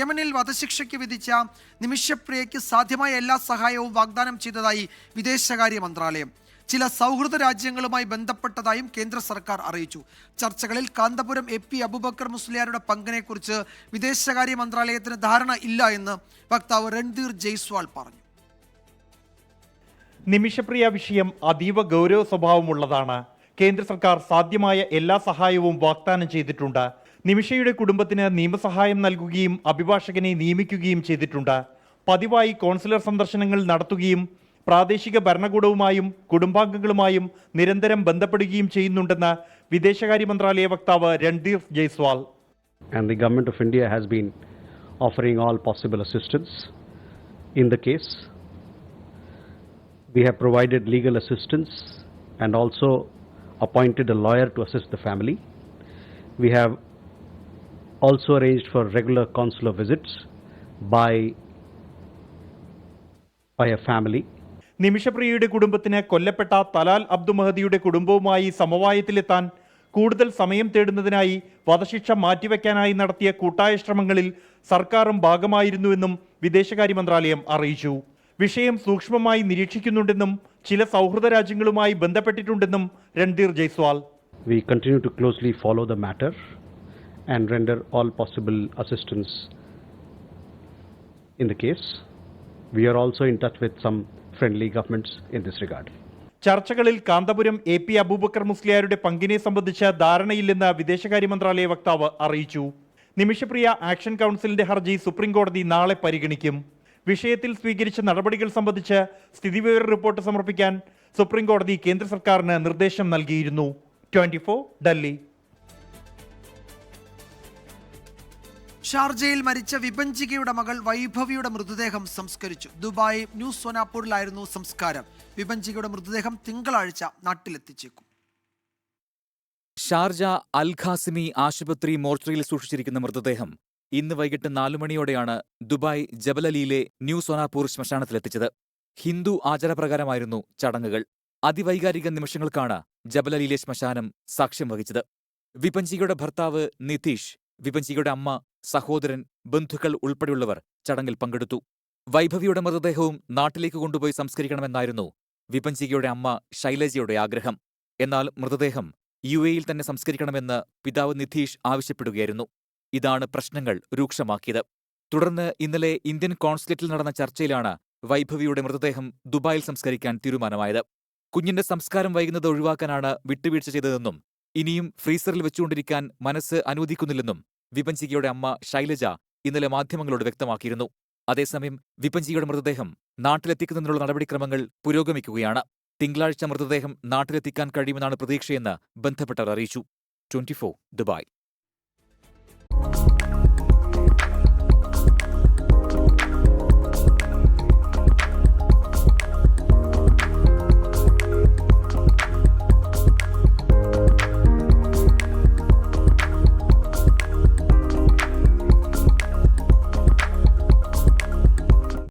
യമനിൽ വധശിക്ഷയ്ക്ക് വിധിച്ച നിമിഷപ്രിയയ്ക്ക് സാധ്യമായ എല്ലാ സഹായവും വാഗ്ദാനം ചെയ്തതായി വിദേശകാര്യ മന്ത്രാലയം. ചില സൗഹൃദ രാജ്യങ്ങളുമായി ബന്ധപ്പെട്ടതായും കേന്ദ്ര സർക്കാർ അറിയിച്ചു. ചർച്ചകളിൽ കാന്തപുരം എ പി അബുബക്കർ മുസ്ലിയാരുടെ പങ്കിനെക്കുറിച്ച് വിദേശകാര്യ മന്ത്രാലയത്തിന് ധാരണ ഇല്ല എന്ന് വക്താവ് രൺധീർ ജയ്സ്വാൾ പറഞ്ഞു. നിമിഷപ്രിയ വിഷയം അതീവ ഗൗരവ സ്വഭാവമുള്ളതാണ് കേന്ദ്ര സർക്കാർ സാധ്യമായ എല്ലാ സഹായവും വാഗ്ദാനം ചെയ്തിട്ടുണ്ട്. നിമിഷയുടെ കുടുംബത്തിന് നിയമസഹായം നൽകുകയും അഭിഭാഷകനെ നിയമിക്കുകയും ചെയ്തിട്ടുണ്ട് പതിവായി കോൺസുലർ സന്ദർശനങ്ങൾ നടത്തുകയും പ്രാദേശിക ഭരണകൂടവുമായും കുടുംബാംഗങ്ങളുമായും നിരന്തരം ബന്ധപ്പെടുകയും ചെയ്യുന്നുണ്ടെന്ന് വിദേശകാര്യ മന്ത്രാലയ വക്താവ് Randhir Jaiswal and the government of India has been offering all possible assistance in the case. We have provided legal assistance and also appointed a lawyer to assist the family. We have also arranged for regular consular visits by by a family. നിമിഷപ്രിയയുടെ കുടുംബത്തിന് കൊല്ലപ്പെട്ട Talal Abdu മഹദിയുടെ കുടുംബവുമായി സമവായത്തിലെത്താൻ കൂടുതൽ സമയം തേടുന്നതിനായി വധശിക്ഷ മാറ്റിവെക്കാനായി നടത്തിയ കൂട്ടായ ശ്രമങ്ങളിൽ സർക്കാരും ഭാഗമായിരുന്നുവെന്നും വിദേശകാര്യ മന്ത്രാലയം അറിയിച്ചു. വിഷയം സൂക്ഷ്മമായി നിരീക്ഷിക്കുന്നുണ്ടെന്നും ചില സൗഹൃദ രാജ്യങ്ങളുമായി ബന്ധപ്പെട്ടിട്ടുണ്ടെന്നും Randhir Jaiswal. We continue to closely follow the matter. And render all possible assistance in the case. We are also in touch with some friendly governments in this regard. ചർച്ചകളിൽ കാന്തപുരം എ പി അബൂബക്കർ മുസ്ലിയാരുടെ പങ്കിനെ സംബന്ധിച്ച ധാരണയില്ലെന്ന് വിദേശകാര്യ മന്ത്രാലയ വക്താവ് അറിയിച്ചു നിമിഷപ്രിയ ആക്ഷൻ കൗൺസിലിന്റെ ഹർജി സുപ്രീംകോടതി നാളെ പരിഗണിക്കും വിഷയത്തിൽ സ്വീകരിച്ച നടപടികൾ സംബന്ധിച്ച് സ്ഥിതിവിവര റിപ്പോർട്ട് സമർപ്പിക്കാൻ സുപ്രീംകോടതി കേന്ദ്ര സർക്കാരിന് നിർദ്ദേശം നൽകിയിരുന്നു ട്വന്റി ഡൽഹി ഷാർജയിൽ മരിച്ച വിഭഞ്ചികയുടെ മകൾ വൈഭവിയുടെ മൃതദേഹം സംസ്കരിച്ചു. ദുബായ് ന്യൂ സോനാപൂരിലായിരുന്നു സംസ്കാരം. വിഭഞ്ചികയുടെ മൃതദേഹം തിങ്കളാഴ്ച നാട്ടിലെത്തിച്ചേക്കും. ഷാർജ അൽ ഖാസിമി ആശുപത്രി മോർച്ചറിയിൽ സൂക്ഷിച്ചിരിക്കുന്ന മൃതദേഹം ഇന്ന് വൈകിട്ട് നാലു മണിയോടെയാണ് ദുബായ് ജബലലിയിലെ ന്യൂ സോനാപൂർ ശ്മശാനത്തിലെത്തിച്ചത്. ഹിന്ദു ആചാരപ്രകാരമായിരുന്നു ചടങ്ങുകൾ. അതിവൈകാരിക നിമിഷങ്ങൾക്കാണ് ജബലലിയിലെ ശ്മശാനം സാക്ഷ്യം വഹിച്ചത്. വിപഞ്ചികയുടെ ഭർത്താവ് നിതീഷ് വിപഞ്ചികയുടെ അമ്മ സഹോദരൻ ബന്ധുക്കൾ ഉൾപ്പെടെയുള്ളവർ ചടങ്ങിൽ പങ്കെടുത്തു. വൈഭവിയുടെ മൃതദേഹവും നാട്ടിലേക്ക് കൊണ്ടുപോയി സംസ്കരിക്കണമെന്നായിരുന്നു വിപഞ്ചികയുടെ അമ്മ ശൈലജയുടെ ആഗ്രഹം. എന്നാൽ മൃതദേഹം യു എയിൽ തന്നെ സംസ്കരിക്കണമെന്ന് പിതാവ് നിധീഷ് ആവശ്യപ്പെടുകയായിരുന്നു. ഇതാണ് പ്രശ്നങ്ങൾ രൂക്ഷമാക്കിയത്. തുടർന്ന് ഇന്നലെ ഇന്ത്യൻ കോൺസുലേറ്റിൽ നടന്ന ചർച്ചയിലാണ് വൈഭവിയുടെ മൃതദേഹം ദുബായിൽ സംസ്കരിക്കാൻ തീരുമാനമായത്. കുഞ്ഞിന്റെ സംസ്കാരം വൈകുന്നത് ഒഴിവാക്കാനാണ് വിട്ടുവീഴ്ച ചെയ്തതെന്നും ഇനിയും ഫ്രീസറിൽ വെച്ചുകൊണ്ടിരിക്കാൻ മനസ്സ് അനുവദിക്കുന്നില്ലെന്നും വിപഞ്ചികയുടെ അമ്മ ശൈലജ ഇന്നലെ മാധ്യമങ്ങളോട് വ്യക്തമാക്കിയിരുന്നു. അതേസമയം വിപഞ്ചികയുടെ മൃതദേഹം നാട്ടിലെത്തിക്കുന്നതിനുള്ള നടപടിക്രമങ്ങൾ പുരോഗമിക്കുകയാണ്. തിങ്കളാഴ്ച മൃതദേഹം നാട്ടിലെത്തിക്കാൻ കഴിയുമെന്നാണ് പ്രതീക്ഷയെന്ന് ബന്ധപ്പെട്ടവർ അറിയിച്ചു. Twenty Dubai.